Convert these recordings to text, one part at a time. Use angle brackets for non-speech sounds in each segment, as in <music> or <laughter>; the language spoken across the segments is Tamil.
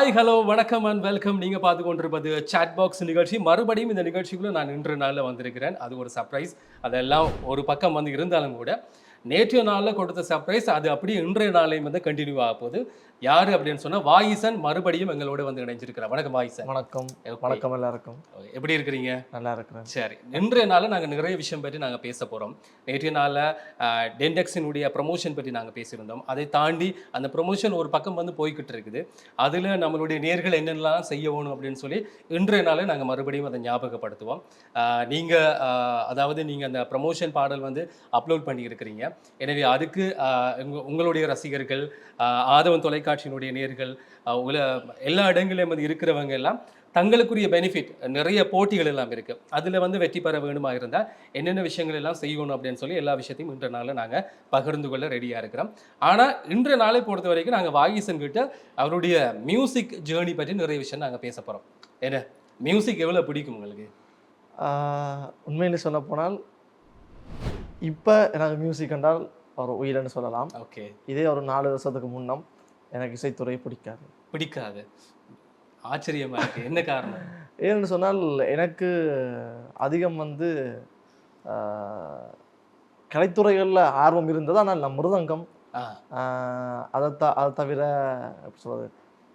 ஹாய் ஹலோ வணக்கம் அண்ட் வெல்கம் நீங்க பார்த்து கொண்டிருப்பது சாட் பாக்ஸ் நிகழ்ச்சி. மறுபடியும் இந்த நிகழ்ச்சிக்குள்ளே நான் இன்று நாளில் வந்திருக்கிறேன். அது ஒரு சர்ப்ரைஸ் அதெல்லாம் ஒரு பக்கம் வந்து இருந்தாலும் கூட நேற்றைய நாளில் கொடுத்த சர்ப்ரைஸ் அது அப்படியே இன்றைய நாளையும் வந்து கண்டினியூ ஆக போகுது. யாரு அப்படின்னு சொன்னா வாயிசன் மறுபடியும் எங்களோட வந்து இணைஞ்சிருக்கிறார். வணக்கம் வாயிசன். வணக்கம். வணக்கம் எல்லாருக்கும். எப்படி இருக்கிறீங்க? நல்லா இருக்கிறேன். சரி. இன்றைய நாளில் நாங்கள் நிறைய விஷயம் பற்றி நாங்கள் பேச போகிறோம் நேற்றைய நாளில் டென்டெக்ஸினுடைய ப்ரமோஷன் பற்றி நாங்கள் பேசியிருந்தோம். அதை தாண்டி அந்த ப்ரமோஷன் ஒரு பக்கம் வந்து போய்கிட்டு இருக்குது. அதில் நம்மளுடைய நேர்கள் என்னென்னலாம் செய்ய வேணும் அப்படின்னு சொல்லி இன்றைய நாளில் நாங்கள் மறுபடியும் அதை ஞாபகப்படுத்துவோம். நீங்கள் அதாவது நீங்கள் அந்த ப்ரமோஷன் பாடல் வந்து அப்லோட் பண்ணியிருக்கிறீங்க. எனவே அதுக்கு உங்களுடைய ரசிகர்கள் ஆதவன் தொலைக்காட்சியினுடைய நேர்கள் உல எல்லா இடங்களிலும் வந்து இருக்கிறவங்க எல்லாம் தங்களுக்குரிய பெனிஃபிட் நிறைய போட்டிகள் எல்லாம் இருக்கு. அதுல வந்து வெற்றி பெற வேணுமா இருந்தால் என்னென்ன விஷயங்கள் எல்லாம் செய்யணும் அப்படின்னு சொல்லி எல்லா விஷயத்தையும் இன்ற நாளில் நாங்கள் பகிர்ந்து கொள்ள ரெடியா இருக்கிறோம். ஆனா இன்ற நாளை பொறுத்த வரைக்கும் நாங்கள் வாகிசன் கிட்ட அவருடைய மியூசிக் ஜேர்னி பற்றி நிறைய விஷயம் நாங்கள் பேச போறோம். என்ன? மியூசிக் எவ்வளவு பிடிக்கும் உங்களுக்கு? உண்மையிலே சொல்ல போனால் இப்போ எனக்கு மியூசிக் என்றால் ஒரு உயிர்னு சொல்லலாம். ஓகே. இதே ஒரு நாலு வருஷத்துக்கு முன்னம் எனக்கு இசைத்துறை பிடிக்காது. பிடிக்காது. ஆச்சரியமா இருக்கு. என்ன காரணம்? <laughs> ஏன்னு சொன்னால் எனக்கு அதிகம் வந்து கலைத்துறைகளில் ஆர்வம் இருந்தது. ஆனால் நான் மிருதங்கம். அதை த அதை தவிர எப்படி சொல்றது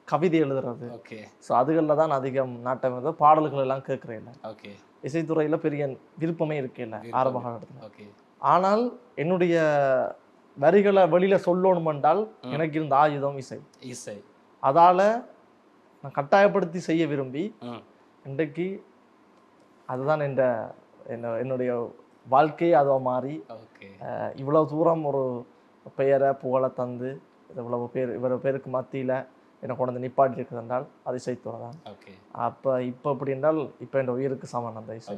கவிதை எழுதுறது. ஓகே. ஸோ அதுகளில் தான் அதிகம் நாட்டம் இருந்தது. பாடல்கள் எல்லாம் கேட்குறேன் ஓகே. இசைத்துறையில் பெரிய விருப்பமே இருக்கல ஆரம்ப. காலத்தில் ஓகே. ஆனால் என்னுடைய வரிகளை வெளியில சொல்லணும் என்றால். எனக்கு இருந்த ஆயுதம் இசை. இசை. அதால நான் கட்டாயப்படுத்தி செய்ய விரும்பி இன்றைக்கு அதுதான் என்ற என்ன- என்னுடைய வாழ்க்கையே அதுவா மாறி இவ்வளவு தூரம் ஒரு பெயரை புகழை தந்து இவ்வளவு பேர் இவ்வளவு பேருக்கு மத்தியில என்னை கொண்டு வந்து நிப்பாட்டி இருக்குது என்றால் அது இசைத்துறை தான் அப்போ இப்போ எப்படி என்றால் இப்போ என் உயிருக்கு சமன் அந்த இசை.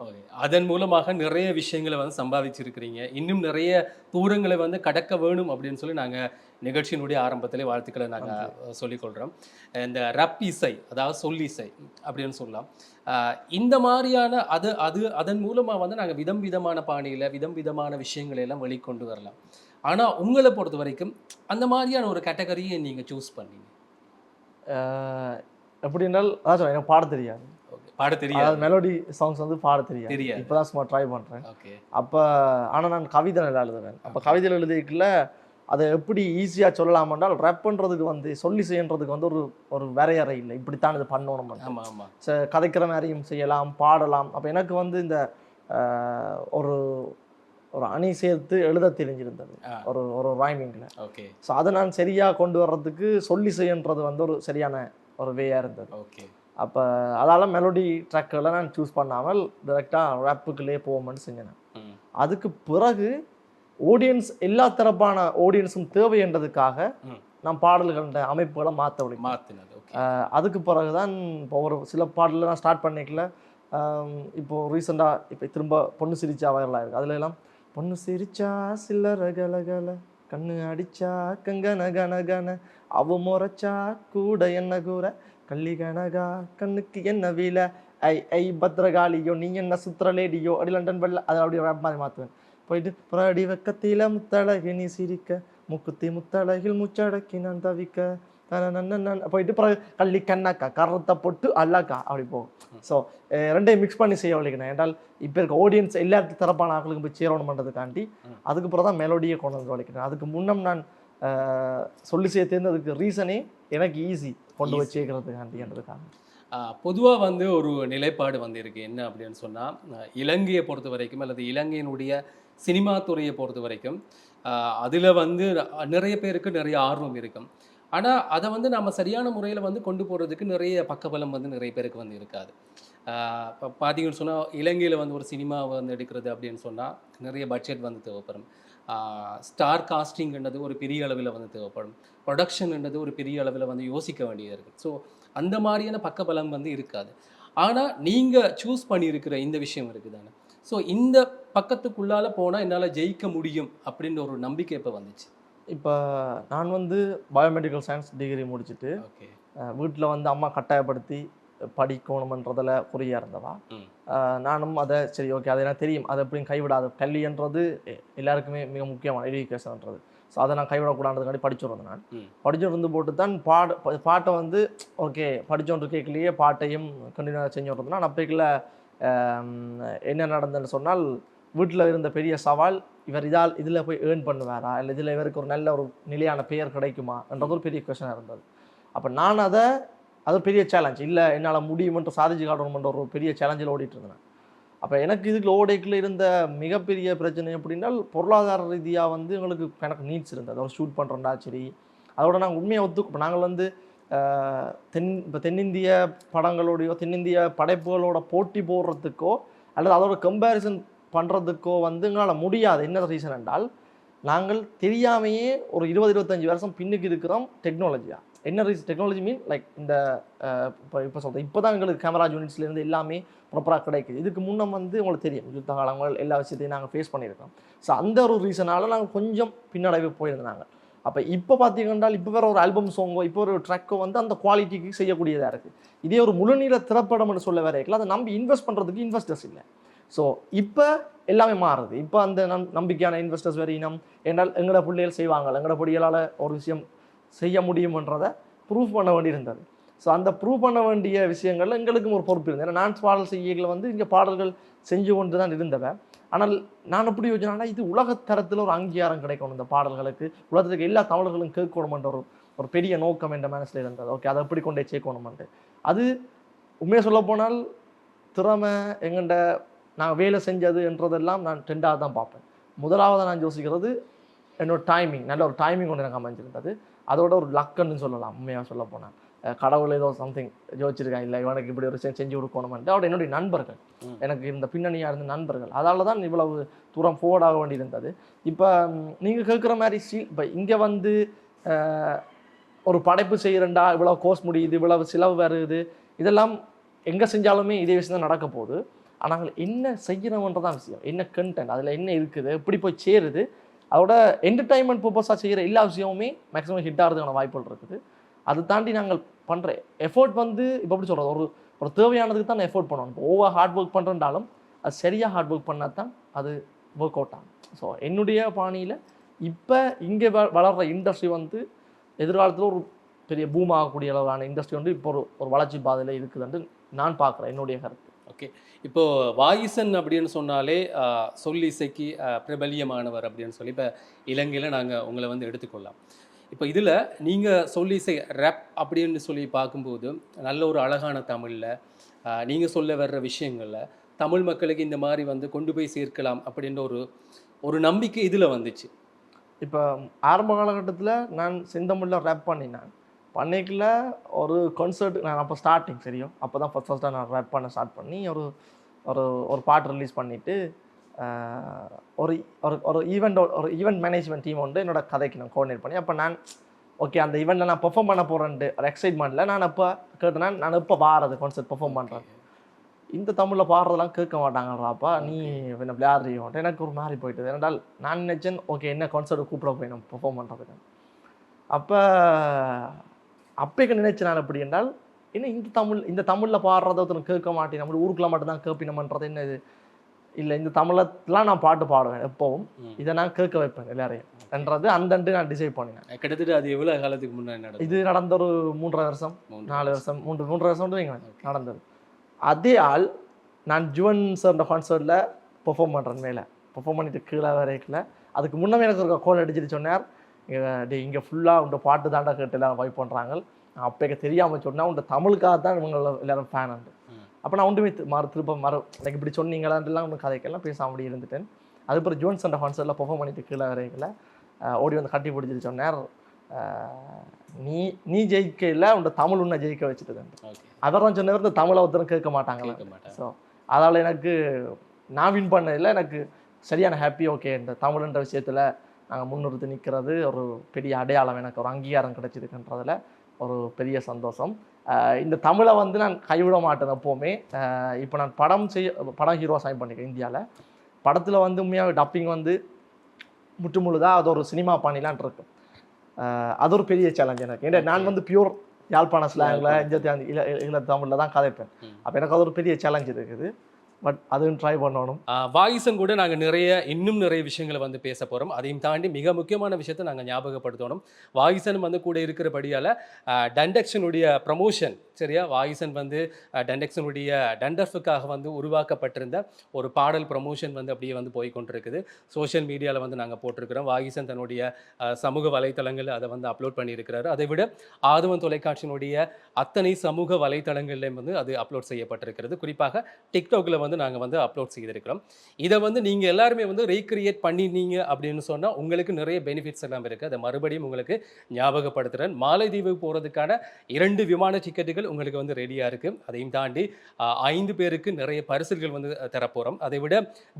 ஓகே. அதன் மூலமாக நிறைய விஷயங்களை வந்து சம்பாதிச்சிருக்கிறீங்க. இன்னும் நிறைய தூரங்களை வந்து கடக்க வேணும் அப்படின்னு சொல்லி நாங்கள் நிகழ்ச்சியினுடைய ஆரம்பத்திலே வாழ்த்துக்களை நாங்கள் சொல்லிக்கொள்கிறோம் இந்த ரப் இசை அதாவது சொல்லிசை அப்படின்னு சொல்லலாம். இந்த மாதிரியான அது அது அதன் மூலமாக வந்து நாங்கள் விதம் விதமான பாணியில் விதம் விதமான விஷயங்களை எல்லாம் வெளிக்கொண்டு வரலாம். ஆனால் உங்களை பொறுத்த வரைக்கும் அந்த மாதிரியான ஒரு கேட்டகரியை நீங்கள் சூஸ் பண்ணீங்க. அஹ், எப்படி என்றால் அதான் எனக்கு பாட தெரியாது. பாட தெரியாது. அதாவது மெலோடி சாங்ஸ் வந்து பாட தெரியாது. தெரியாது. இப்போதான் சும்மா ட்ரை பண்றேன். ஓகே அப்போ ஆனால் நான் கவிதை நல்லா எழுதுவேன். அப்போ கவிதை எழுதிக்கல அதை எப்படி ஈஸியாக சொல்லலாம் என்றால் ரேப் பண்ணுறதுக்கு வந்து சொல்லி செய்யறதுக்கு வந்து ஒரு ஒரு வரையறை இல்லை. இப்படித்தான் இது பண்ணணும் கதைக்கிற மாதிரியும் செய்யலாம் பாடலாம். அப்போ எனக்கு வந்து இந்த ஒரு ஒரு அணி சேர்த்து எழுத தெரிஞ்சிருந்தது. ஒரு ஒரு ரைமிங்கில் ஓகே ஸோ அதை நான் சரியாக கொண்டு வர்றதுக்கு சொல்லி செய்யன்றது வந்து ஒரு சரியான ஒரு வேயாக இருந்தது. ஓகே அப்போ அதால் மெலோடி ட்ராக்குகளை நான் சூஸ் பண்ணாமல் டைரெக்டாக ரேப்புக்குள்ளே போவோம்னு செஞ்சேன் ம். அதுக்கு பிறகு ஆடியன்ஸ் எல்லா தரப்பான ஆடியன்ஸும் தேவை என்றதுக்காக. நான் பாடல்கள் அமைப்புகளை மாற்ற முடியும் மாற்றினது அதுக்கு பிறகு தான் இப்போ ஒரு சில பாடலில் நான் ஸ்டார்ட் பண்ணிக்கல. ஆம், இப்போ ரீசெண்டாக இப்போ திரும்ப பொண்ணு சிரிச்சா வைரலாக இருக்கு அதுல எல்லாம் பொண்ணு சிரிச்சா சில்லற கலகல கண்ணு அடிச்சா கங்கன கன கன அவ முறைச்சா கூட என்ன கூற கள்ளி கனகா கண்ணுக்கு என்ன வீல? ஐ ஐ பத்ரகாளியோ நீ என்ன சுத்திரலேடியோ? அடி லண்டன் வெள்ள அதை அப்படியே rap மாதிரி மாற்றுவேன் போயிட்டு புறாடி வெக்கத்தில முத்தழகி நீ சிரிக்க. முக்குத்தி முத்தழகில் முச்சடக்கி நான் தவிக்க. போயிட்டு பிறகு கள்ளி கண்ணாக்கா கரத்தை போட்டு அல்லாக்கா அப்படி போகும். ஸோ ரெண்டையும் மிக்ஸ் பண்ணி செய்ய வலிக்கணும் என்றால் இப்போ இருக்க ஆடியன்ஸ் எல்லா தரப்பான ஆட்களுக்கும் போய் சேரணும் பண்ணுறதுக்காண்டி ம். அதுக்கு பிறகு தான் மெலோடியை கொண்டு வந்து வலிக்கணும் அதுக்கு முன்னம் நான் சொல்லி செய்ய தெரிந்ததுக்கு ரீசனே எனக்கு ஈஸி கொண்டு போய் Easy. சேர்க்கறதுக்காண்டின்றதுக்காக பொதுவாக வந்து ஒரு நிலைப்பாடு வந்து இருக்கு என்ன அப்படின்னு சொன்னால் இலங்கையை பொறுத்த வரைக்கும் அல்லது இலங்கையினுடைய சினிமா துறையை பொறுத்த வரைக்கும் அதில் வந்து நிறைய பேருக்கு நிறைய ஆர்வம் இருக்கும். ஆனால் அதை வந்து நம்ம சரியான முறையில் வந்து கொண்டு போகிறதுக்கு நிறைய பக்கபலம் வந்து நிறைய பேருக்கு வந்து இருக்காது. இப்போ பார்த்தீங்கன்னு சொன்னால் இலங்கையில் வந்து ஒரு சினிமா வந்து எடுக்கிறது அப்படின்னு சொன்னால் நிறைய பட்ஜெட் வந்து தேவைப்படும். ஸ்டார் காஸ்டிங்ன்றது ஒரு பெரிய அளவில் வந்து தேவைப்படும். ப்ரொடக்ஷன்ன்றது ஒரு பெரிய அளவில் வந்து யோசிக்க வேண்டியது இருக்குது ஸோ அந்த மாதிரியான பக்கபலம் வந்து இருக்காது. ஆனால் நீங்கள் சூஸ் பண்ணியிருக்கிற இந்த விஷயம் இருக்குதானே? ஸோ இந்த பக்கத்துக்குள்ளால போனால் என்னால் ஜெயிக்க முடியும் அப்படின்ற ஒரு நம்பிக்கை இப்போ வந்துச்சு. இப்போ நான் வந்து பயோமெடிக்கல் சயின்ஸ் டிகிரி முடிச்சுட்டு ஓகே வீட்டில் வந்து அம்மா கட்டாயப்படுத்தி படிக்கணுமன்றதில் குறியாக இருந்தவா நானும் அதை சரி ஓகே அது எனக்கு தெரியும். அது எப்படியும் கைவிடாது கல்வின்றது எல்லாருக்குமே மிக முக்கியமான எஜுகேஷன்ன்றது ஸோ அதை நான் கைவிடக்கூடாதுக்காண்டி படிச்சுருந்தேன் நான். படிச்சுட்டு போட்டு தான் பாட பாட்டை வந்து ஓகே படிச்சோன்று கேட்கலையே பாட்டையும் கண்டினியூ செஞ்சு இருந்தேன் நான் அப்பைக்குள்ள என்ன நடந்ததுன்னு சொன்னால் வீட்டில் இருந்த பெரிய சவால் இவர் இதால் இதில் போய் ஏர்ன் பண்ணுவாரா? இல்லை இதில் இவருக்கு ஒரு நல்ல ஒரு நிலையான பெயர் கிடைக்குமா? என்றது ஒரு பெரிய கொஷனாக இருந்தது. அப்போ நான் அதை அது பெரிய சேலஞ்ச் இல்லை என்னால் முடியுமென்று சாதிச்சு காட்டணுமென்ற ஒரு பெரிய சேலஞ்சில் ஓடிட்டு இருந்தேன். அப்போ எனக்கு இதுக்கு ஓடைக்குள்ள இருந்த மிகப்பெரிய பிரச்சனை எப்படின்னா பொருளாதார ரீதியாக வந்து எங்களுக்கு எனக்கு நீட்ஸ் இருந்தது. அதோட ஷூட் பண்ணுறோம்டா சரி. அதோட நாங்கள் உண்மையை ஒத்து இப்போ நாங்கள் வந்து தென் இப்போ தென்னிந்திய படங்களோடையோ தென்னிந்திய படைப்புகளோட போட்டி போடுறதுக்கோ அல்லது அதோட கம்பேரிசன் பண்ணுறதுக்கோ வந்து எங்களால் முடியாது. என்ன ரீசன் என்றால் நாங்கள் தெரியாமையே ஒரு இருபது இருபத்தஞ்சு வருஷம் பின்னுக்கு இருக்கிறோம் டெக்னாலஜியாக என்ன ரீஸ் டெக்னாலஜி மீன் லைக் இந்த இப்போ இப்போ சொல்கிறேன் இப்போ தான் எங்களுக்கு கேமரா யூனிட்ஸ்லேருந்து எல்லாமே ப்ராப்பராக கிடைக்குது. இதுக்கு முன்னே வந்து உங்களுக்கு தெரியும். யுத்த காலங்கள் எல்லா விஷயத்தையும் நாங்கள் ஃபேஸ் பண்ணியிருக்கோம். ஸோ அந்த ஒரு ரீசனால் நாங்கள் கொஞ்சம் பின்னடைவு போயிருந்தாங்க. அப்போ இப்போ பார்த்தீங்கன்னா இப்போ வேறு ஒரு ஆல்பம் சாங்கோ இப்போ ஒரு ட்ராக்கோ வந்து அந்த குவாலிட்டிக்கு செய்யக்கூடியதாக இருக்குது இதே ஒரு முழுநீள திரைப்படம்னு சொல்ல வேற வரைக்கும் அதை நம்பி இன்வெஸ்ட் பண்ணுறதுக்கு இன்வெஸ்டர்ஸ் இல்லை. ஸோ இப்போ எல்லாமே மாறுது. இப்போ அந்த நம் நம்பிக்கையான இன்வெஸ்டர்ஸ் வேறு இனம். என்றால் எங்களோட பிள்ளைகள் செய்வாங்க. எங்களோட பிள்ளைகளால் ஒரு விஷயம் செய்ய முடியுமன்றதை ப்ரூவ் பண்ண வேண்டியிருந்தது. ஸோ அந்த ப்ரூவ் பண்ண வேண்டிய விஷயங்கள்ல எங்களுக்கும் ஒரு பொறுப்பு இருந்தது. ஏன்னா நான் பாடல் செய்யல வந்து இங்கே பாடல்கள் செஞ்சு கொண்டு தான் இருந்தவன். ஆனால் நான் எப்படி யோசிச்சேன்னா இது உலகத்தரத்தில் ஒரு அங்கீகாரம் கிடைக்கணும் இந்த பாடல்களுக்கு. உலகத்துக்கு எல்லா தமிழர்களும் கேட்கணுமென்ற ஒரு ஒரு பெரிய நோக்கம் என்ற மனசில் இருந்தது. ஓகே அதை எப்படி கொண்டே சேர்க்கணுமென்ட்டு அது உண்மையாக சொல்ல போனால் திறமை எங்கண்ட நான் வேலை செஞ்சது என்றதெல்லாம் நான் ட்ரெண்டாக தான் பார்ப்பேன். முதலாவது நான் யோசிக்கிறது என்னோட டைமிங் நல்ல ஒரு டைமிங் ஒன்று எனக்கு அமைஞ்சிருந்தது. அதோட ஒரு லக்குன்னு சொல்லலாம் உண்மையாக சொல்ல போனால் கடவுள் ஏதோ சம்திங் யோசிச்சிருக்கான் இல்லை இவனுக்கு இப்படி ஒரு செஞ்சு கொடுக்கணுமென்ட்டு. அவட என்னுடைய நண்பர்கள். எனக்கு இந்த பின்னணியாக இருந்த நண்பர்கள் அதால தான் இவ்வளவு தூரம் ஆக வேண்டியிருந்தது. இப்போ நீங்கள் கேட்குற மாதிரி சி இப்போ இங்கே வந்து ஒரு படைப்பு செய்கிறண்டா இவ்வளோ கோர்ஸ் முடியுது இவ்வளவு செலவு வருது. இதெல்லாம் எங்கே செஞ்சாலுமே இதே விஷயம் தான் நடக்க போகுது. ஆனால் என்ன செய்யணுன்றதான் விஷயம். என்ன கண்டென்ட் அதில் என்ன இருக்குது எப்படி போய் சேருது அதோட என்டர்டைன்மெண்ட் பர்பஸாக செய்கிற எல்லா விஷயமுமே மேக்ஸிமம் ஹிட் ஆகிறதுக்கான வாய்ப்புகள் இருக்குது. அதை தாண்டி நாங்கள் பண்ணுற எஃபோர்ட் வந்து இப்போ எப்படி சொல்கிறது ஒரு ஒரு தேவையானதுக்கு தான் எஃபோர்ட் பண்ணணும் இப்போ ஓவர் ஹார்ட் ஒர்க் பண்ணுறதாலும் அது சரியாக ஹார்ட் ஒர்க் பண்ணால் தான் அது ஒர்க் அவுட் ஆகும். ஸோ என்னுடைய பாணியில் இப்போ இங்கே வளர்கிற இண்டஸ்ட்ரி வந்து எதிர்காலத்தில் ஒரு பெரிய பூம் ஆகக்கூடிய அளவான இண்டஸ்ட்ரி வந்து இப்போ ஒரு ஒரு வளர்ச்சி பாதையில் இருக்குதுன்ட்டு நான் பார்க்குறேன். என்னுடைய கருத்து. ஓகே. இப்போ வாயிசன் அப்படின்னு சொன்னாலே சொல் இசைக்கு பிரபலியமானவர் அப்படின்னு சொல்லி இப்போ இலங்கையில் நாங்கள் உங்களை வந்து எடுத்துக்கொள்ளலாம். இப்போ இதில் நீங்கள் சொல் இசை ரேப் அப்படின்னு சொல்லி பார்க்கும்போது நல்ல ஒரு அழகான தமிழில் நீங்கள் சொல்ல வர்ற விஷயங்களில் தமிழ் மக்களுக்கு இந்த மாதிரி வந்து கொண்டு போய் சேர்க்கலாம் அப்படின்ற ஒரு ஒரு நம்பிக்கை இதில் வந்துச்சு. இப்போ ஆரம்ப காலகட்டத்தில் நான் செந்தமிழில் ரேப் பண்ணினேன். பண்ணிக்கல. ஒரு கான்சர்ட் நான் அப்போ ஸ்டார்டிங் சரியும் அப்போ தான் ஃபஸ்ட் ஃபஸ்ட்டாக நான் ரேப் பண்ண ஸ்டார்ட் பண்ணி ஒரு ஒரு ஒரு பாட்டு ரிலீஸ் பண்ணிவிட்டு ஒரு ஒரு ஒரு ஈவெண்ட் ஒரு ஈவெண்ட் மேனேஜ்மெண்ட் டீம் வந்து என்னோட கதைக்கு நான் கோஆர்டினேட் பண்ணி அப்போ நான் ஓகே அந்த ஈவெண்ட்டில் நான் பெர்ஃபார்ம் பண்ண போகிறேன்ட்டு ஒரு எக்ஸைட்மெண்ட்டில் நான் அப்போ கேட்டேன்னா நான் எப்போ வாரது கான்சர்ட் பெர்ஃபார்ம் பண்ணுறேன் இந்த தமிழில் பாடுறதெல்லாம் கேட்க மாட்டாங்கறாப்பா நீ என்ன விளையாடுறியோன்ட்டு எனக்கு ஒரு மாதிரி போயிட்டது. ஏனென்றால் நான் நினச்சேன் ஓகே என்ன கான்சர்ட் கூப்பிட போய் நம்ம பெர்ஃபார்ம் பண்ணுறதுக்கு அப்போ அப்போக்கு நினைச்சேன் நான் எப்படி என்றால் என்ன இந்த தமிழ் இந்த தமிழில் பாடுறத ஒருத்தன் கேட்க மாட்டேன் நம்ம ஊருக்குள்ள மட்டும் தான் கேட்பினமன்றது என்ன இது? இல்லை இந்த தமிழெலாம் நான் பாட்டு பாடுவேன் எப்பவும். இதை நான் கேட்க வைப்பேன் எல்லாரையும். என்றது அந்தண்டு நான் டிசைட் பண்ணினேன். கிட்டத்தட்ட அது எவ்வளோ காலத்துக்கு முன்னாடி இது நடந்த ஒரு மூன்றரை வருஷம் நாலு வருஷம். மூன்று மூன்று வருஷம் வைங்களேன் நடந்தது. அதே ஆள் நான் ஜுவன் சார் கான்சர்ட்டில் பெர்ஃபார்ம் பண்ணுறேன் மேலே. பெர்ஃபார்ம் பண்ணிட்டு கீழே வரைக்கல அதுக்கு முன்னமே எனக்கு ஒரு கோல் அடிச்சுட்டு சொன்னார் டே இங்கே ஃபுல்லாக உண்ட பாட்டு தாண்டா கேட்டு எல்லாரும் வைப் பண்ணுறாங்க அப்போ தெரியாமல் சொன்னேன் உண்ட தமிழுக்காக தான் இவங்க எல்லாரும் ஃபேன் உண்டு. அப்போ நான் ஒன்றுமே மறு திரும்ப மறு லைக் இப்படி சொன்னீங்களான்ட்டுலாம் ஒன்று கதைக்கெல்லாம் பேசாம அப்படி இருந்துட்டேன். அதுக்கப்புறம் ஜோன்ஸ் அந்த கான்சர்ட்டில் பெர்ஃபார்ம் பண்ணிட்டு கீழே வரைக்கல ஓடி வந்து கட்டி பிடிச்சிட்டு சொன்னார். நீ நீ ஜெயிக்க இல்லை உண்ட தமிழ் உன்னை ஜெயிக்க வச்சுட்டு அவர் தான் சொன்னவர் இந்த தமிழை ஒருத்தரும் கேட்க மாட்டாங்களா? ஸோ அதால் எனக்கு நான் வின் பண்ணதில் எனக்கு சரியான ஹாப்பி ஓகே இந்த தமிழ்ன்ற விஷயத்தில் நாங்கள் முன்னிறுத்தி நிற்கிறது ஒரு பெரிய அடையாளம் எனக்கு ஒரு அங்கீகாரம் கிடைச்சிருக்குன்றதுல ஒரு பெரிய சந்தோஷம். இந்த தமிழை வந்து நான் கைவிட மாட்டேன் எப்போவுமே. இப்போ நான் படம் செய்ய படம் ஹீரோ சைன் பண்ணிக்கிறேன் இந்தியாவில் படத்தில் வந்து உண்மையாக டப்பிங் வந்து முற்று முழுதாக அது ஒரு சினிமா பாணிலான் இருக்கும் அது ஒரு பெரிய சேலஞ்ச் எனக்கு. ஏன்னா நான் வந்து பியூர் யாழ்ப்பாண ஸ்லாங்கில் இந்த ஈழ ஈழ தமிழில் தான் கதைப்பேன். அப்போ எனக்கு அது ஒரு பெரிய சேலஞ்ச் இருக்குது. பட் அதுவும் ட்ரை பண்ணணும். வாயிசன் கூட நாங்கள் நிறைய இன்னும் நிறைய விஷயங்களை வந்து பேச போகிறோம் அதையும் தாண்டி மிக முக்கியமான விஷயத்தை நாங்கள் ஞாபகப்படுத்தணும். வாயிசன் வந்து கூட இருக்கிறபடியால் டண்டக்ஷனுடைய ப்ரமோஷன் சரியா? வாயிசன் வந்து டண்டக்ஷனுடைய டண்டர்ஃபுக்காக வந்து உருவாக்கப்பட்டிருந்த ஒரு பாடல் ப்ரமோஷன் வந்து அப்படியே வந்து போய் கொண்டிருக்குது. சோஷியல் மீடியாவில் வந்து நாங்கள் போட்டிருக்கிறோம். வாகிசன் தன்னுடைய சமூக வலைத்தளங்களில் அதை வந்து அப்லோட் பண்ணியிருக்கிறாரு. அதை விட ஆதவன் தொலைக்காட்சியினுடைய அத்தனை சமூக வலைத்தளங்கள்லேயும் வந்து அது அப்லோட் செய்யப்பட்டிருக்கிறது. குறிப்பாக டிக்டாக்ல வந்து வந்து நாங்கள் வந்து அப்லோட் செய்திருக்கிறோம். இதை வந்து நீங்கள் எல்லாருமே வந்து ரீக்ரியேட் பண்ணினீங்க அப்படின்னு சொன்னால் உங்களுக்கு நிறைய பெனிஃபிட்ஸ் எல்லாம் இருக்குது அதை மறுபடியும் உங்களுக்கு ஞாபகப்படுத்துகிறேன் மாலைதீவு போகிறதுக்கான இரண்டு விமான டிக்கெட்டுகள் உங்களுக்கு வந்து ரெடியாக இருக்குது அதையும் தாண்டி ஐந்து பேருக்கு நிறைய பரிசுகள் வந்து தரப்போகிறோம் அதை விட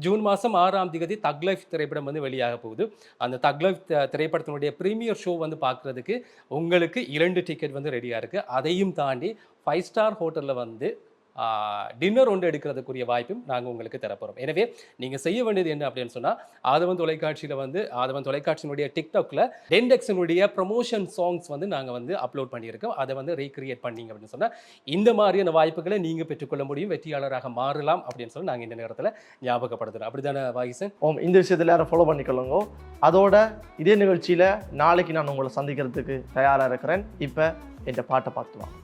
ஜூன் மாதம் ஆறாம் தேதி தக் லைஃப் திரைப்படம் வந்து வெளியாக போகுது. அந்த தக் லைஃப் திரைப்படத்தினுடைய ப்ரீமியர் ஷோ வந்து பார்க்குறதுக்கு உங்களுக்கு இரண்டு டிக்கெட் வந்து ரெடியாக இருக்குது அதையும் தாண்டி ஃபைவ் ஸ்டார் ஹோட்டலில் வந்து டின்னர் ஒன்று எடுக்கிறதுக்குரிய வாய்ப்பும் நாங்கள் உங்களுக்கு தரப்போகிறோம் எனவே நீங்கள் செய்ய வேண்டியது என்ன அப்படின்னு சொன்னால் ஆதவன் தொலைக்காட்சியில் வந்து ஆதவன் தொலைக்காட்சியினுடைய டிக்டாக்ல டென்டெக்ஸினுடைய ப்ரமோஷன் சாங்ஸ் வந்து நாங்கள் வந்து அப்லோட் பண்ணியிருக்கோம். அதை வந்து ரீக்ரியேட் பண்ணீங்க அப்படின்னு சொன்னால் இந்த மாதிரியான வாய்ப்புகளை நீங்கள் பெற்றுக்கொள்ள முடியும் வெற்றியாளராக மாறலாம் அப்படின்னு சொல்லி நாங்கள் இந்த நேரத்தில் ஞாபகப்படுத்துகிறோம் அப்படிதானே வாகிசன்? ஓம் இந்த விஷயத்தில் யாரும் ஃபாலோ பண்ணிக்கொள்ளுங்க. அதோட இதே நிகழ்ச்சியில் நாளைக்கு நான் உங்களை சந்திக்கிறதுக்கு தயாராக இருக்கிறேன். இப்போ என் பாட்டை பார்த்துலாம்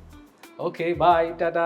ஓகே பாய் டாடா